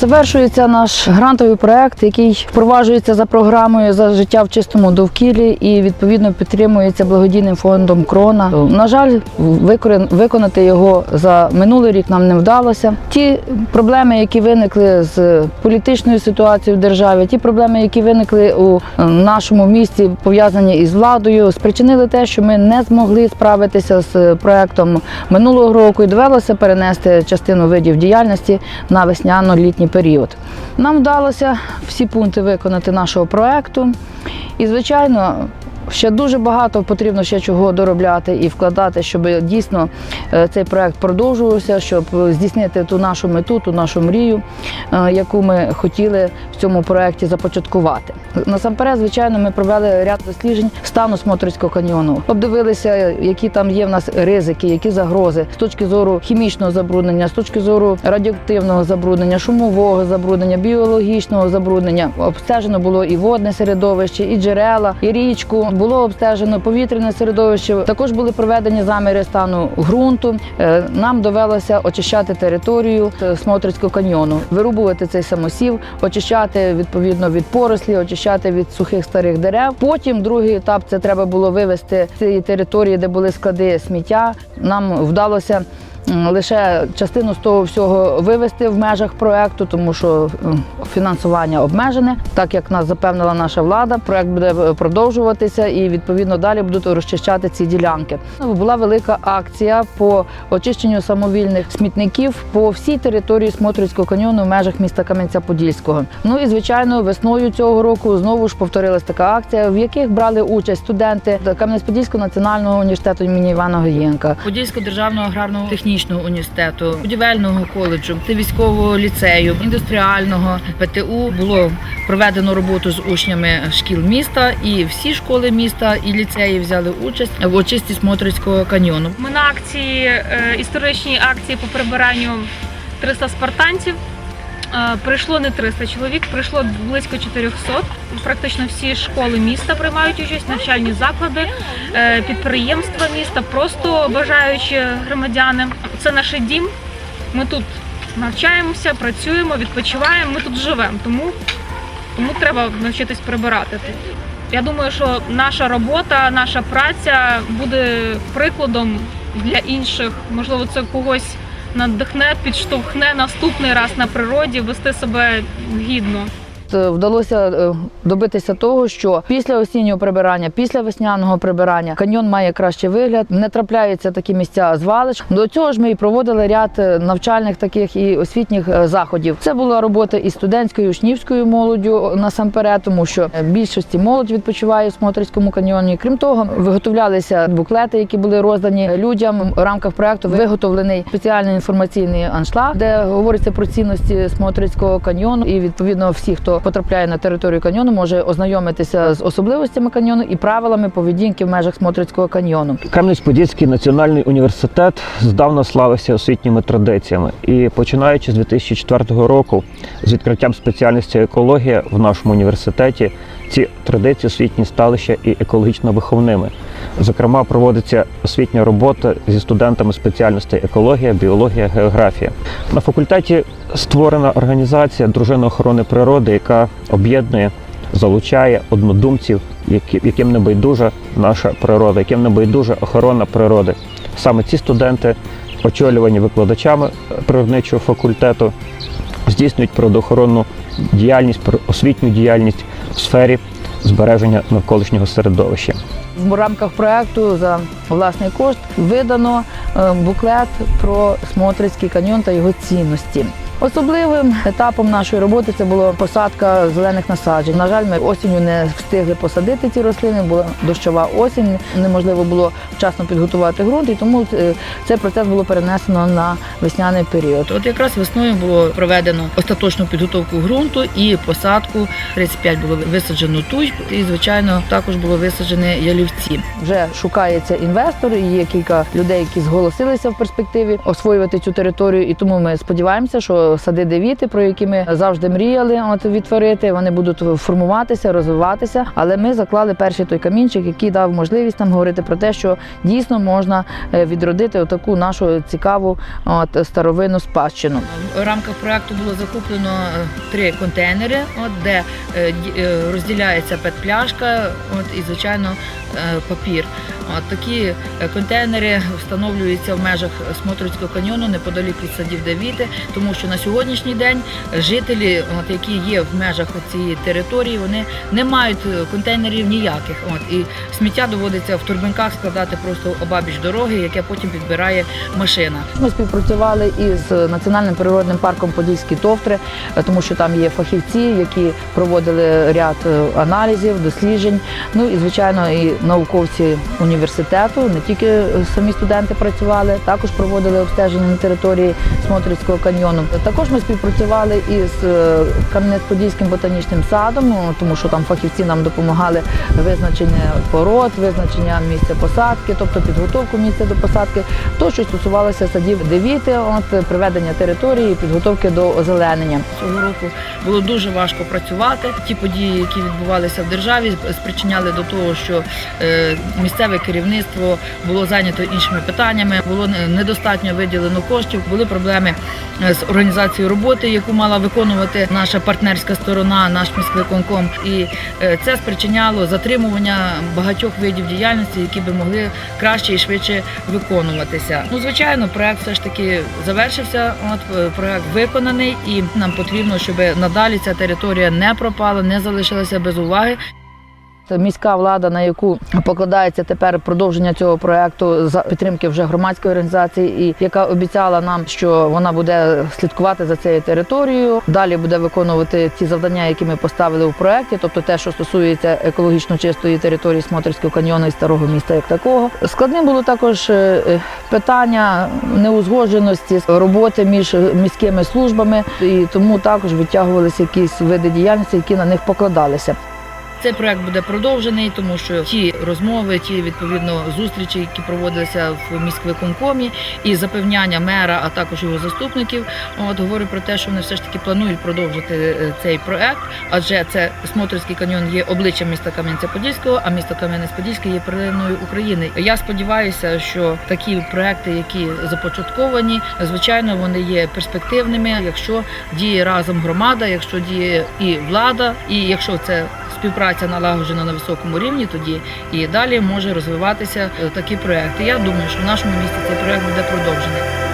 Завершується наш грантовий проект, який впроваджується за програмою за життя в чистому довкіллі і відповідно підтримується благодійним фондом Крона. На жаль, виконати його за минулий рік нам не вдалося. Ті проблеми, які виникли з політичною ситуацією в державі, ті проблеми, які виникли у е, нашому місті, пов'язані із владою, спричинили те, що ми не змогли справитися з проектом минулого року і довелося перенести частину видів діяльності на весняно-літній період. Нам вдалося всі пункти виконати нашого проекту. І, звичайно, ще дуже багато потрібно ще чого доробляти і вкладати, щоб дійсно е, цей проект продовжувався, щоб здійснити ту нашу мету, ту нашу мрію, е, яку ми хотіли в цьому проекті започаткувати. Насамперед, звичайно, ми провели ряд досліджень стану Смотрицького каньйону. Обдивилися, які там є в нас ризики, які загрози з точки зору хімічного забруднення, з точки зору радіоактивного забруднення, шумового забруднення, біологічного забруднення. Обстежено було і водне середовище, і джерела, і річку. Було обстежено повітряне середовище. Також були проведені заміри стану ґрунту. Е, Нам довелося очищати територію е, Смотрицького каньйону, вирубувати цей самосів, очищати відповідно від порослі, очищати від сухих старих дерев. Потім другий етап це треба було вивести з цієї території, де були склади сміття. Нам вдалося. Лише частину з того всього вивести в межах проекту, тому що фінансування обмежене, так як нас запевнила наша влада. Проект буде е, продовжуватися і відповідно далі будуть розчищати ці ділянки. Була велика акція по очищенню самовільних смітників по всій території Смотрицького каньйону в межах міста Кам'янця-Подільського. Ну і звичайно, весною цього року знову ж повторилась така акція, в яких брали участь студенти Кам'янець-Подільського національного університету імені Івана Гоєнка, Подільського державного аграрного технічного університету, будівельного коледжу, військового ліцею, індустріального ПТУ було проведено роботу з учнями шкіл міста, і всі школи міста і ліцеї взяли участь в очисті Смотрицького каньйону. Ми на акції, е, історичній акції по прибиранню 300 спартанців. Е, Прийшло не 300 чоловік, прийшло близько 400. Практично всі школи міста приймають участь, навчальні заклади, е, підприємства міста, просто бажаючі громадяни. Це наш дім. Ми тут навчаємося, працюємо, відпочиваємо. Ми тут живемо, тому, тому треба навчитись прибирати тут. Я думаю, що наша робота, наша праця буде прикладом для інших. Можливо, це когось надихне, підштовхне наступний раз на природі вести себе гідно. Е, Вдалося е, добитися того, що після осіннього прибирання, після весняного прибирання каньйон має кращий вигляд. Не трапляються такі місця звалищ. До цього ж ми і проводили ряд е, навчальних таких і освітніх заходів. Це була робота із студентською, і учнівською молоддю насамперед, тому що більшості молодь відпочиває в Смотрицькому каньйоні. Крім того, виготовлялися буклети, які були роздані людям. В рамках проекту виготовлений спеціальний інформаційний аншлаг, де говориться про цінності Смотрицького каньйону. І відповідно всі, хто потрапляє на територію каньйону, може ознайомитися з особливостями каньйону і правилами поведінки в межах Смотрицького каньйону. Кам'янець-Подільський національний університет здавна славився освітніми традиціями. І починаючи з 2004 року, з відкриттям спеціальності екологія в нашому університеті, ці традиції освітні стали ще і екологічно виховними. Зокрема, проводиться освітня робота зі студентами спеціальностей екологія, біологія, географія. На факультеті створена організація Дружина охорони природи, яка об'єднує залучає однодумців, яким не байдужа наша природа, яким не байдужа охорона природи. Саме ці студенти, очолювані викладачами природничого факультету, здійснюють природоохоронну діяльність, освітню діяльність в сфері збереження навколишнього середовища. В рамках проекту за власний кошт видано е, буклет про Смотрицький каньйон та його цінності. Особливим етапом нашої роботи це була посадка зелених насаджень. На жаль, ми осінню не встигли посадити ці рослини. Була дощова осінь, неможливо було вчасно підготувати ґрунт, і тому е, цей процес було перенесено на весняний період. От якраз весною було проведено остаточну підготовку ґрунту і посадку. 35 було висаджено туй, і звичайно також було висаджені ялівці. Вже шукається інвестор. Є кілька людей, які зголосилися в перспективі освоювати цю територію. І тому ми сподіваємося, що сади девіти, про які ми завжди мріяли от відтворити. Вони будуть формуватися, розвиватися. Але ми заклали перший той камінчик, який дав можливість нам говорити про те, що дійсно можна е, відродити таку нашу цікаву от, старовинну спадщину. В рамках проекту було закуплено е, три контейнери, от де е, ді- розділяється пет-пляшка, от і звичайно папір. Такі е, контейнери встановлюються в межах Смотрицького каньйону неподалік від садів Давіти, тому що на сьогоднішній день жителі, от які є в межах цієї території, вони не мають е, контейнерів ніяких. От і сміття доводиться в турбинках складати просто обабіч дороги, яке потім підбирає машина. Ми співпрацювали із національним природним парком Подільські товтри, е, тому що там є фахівці, які проводили ряд аналізів, досліджень. Ну і звичайно, і науковці університету, не тільки е, самі студенти працювали, також проводили обстеження на території Смотрицького каньйону. Також ми співпрацювали із е, Кам'янець-Подільським ботанічним садом, ну, тому що там фахівці нам допомагали визначення пород, визначення місця посадки, тобто підготовку місця до посадки. То, що стосувалося садів девіти, от приведення території, підготовки до озеленення. Цього року було дуже важко працювати. Ті події, які відбувалися в державі, спричиняли до того, що е, місцеве керівництво було зайнято іншими питаннями. Було недостатньо виділено коштів. Були проблеми е, з організацією роботи, яку мала виконувати наша партнерська сторона, наш міськвиконком. І е, це спричиняло затримування багатьох видів діяльності, які би могли краще і швидше виконуватися. Ну, звичайно, проект все ж таки завершився. От е, проект виконаний, і нам потрібно, щоб надалі ця територія не пропала, не залишилася без уваги. Міська влада, на яку покладається тепер продовження цього проекту за підтримки вже громадської організації, і яка обіцяла нам, що вона буде слідкувати за цією територією. Далі буде виконувати ті завдання, які ми поставили у проекті, тобто те, що стосується екологічно чистої території Смотрського каньйону і старого міста, як такого. Складним було також е, е, питання неузгодженості роботи між міськими службами, і тому також відтягувалися якісь види діяльності, які на них покладалися. Цей проект буде продовжений, тому що ті розмови, ті відповідно зустрічі, які проводилися в міськвиконкомі, і запевняння мера, а також його заступників, от говорять про те, що вони все ж таки планують продовжити е, цей проект, адже це Смотрицький каньйон є обличчям міста Кам'янця-Подільського, а місто Кам'янець-Подільський є перлиною України. Я сподіваюся, що такі проекти, які започатковані, звичайно, вони є перспективними, якщо діє разом громада, якщо діє і влада, і якщо це співпраця налагоджена на високому рівні, тоді і далі може розвиватися е, такі проекти. Я думаю, що в нашому місті цей проект буде продовжений.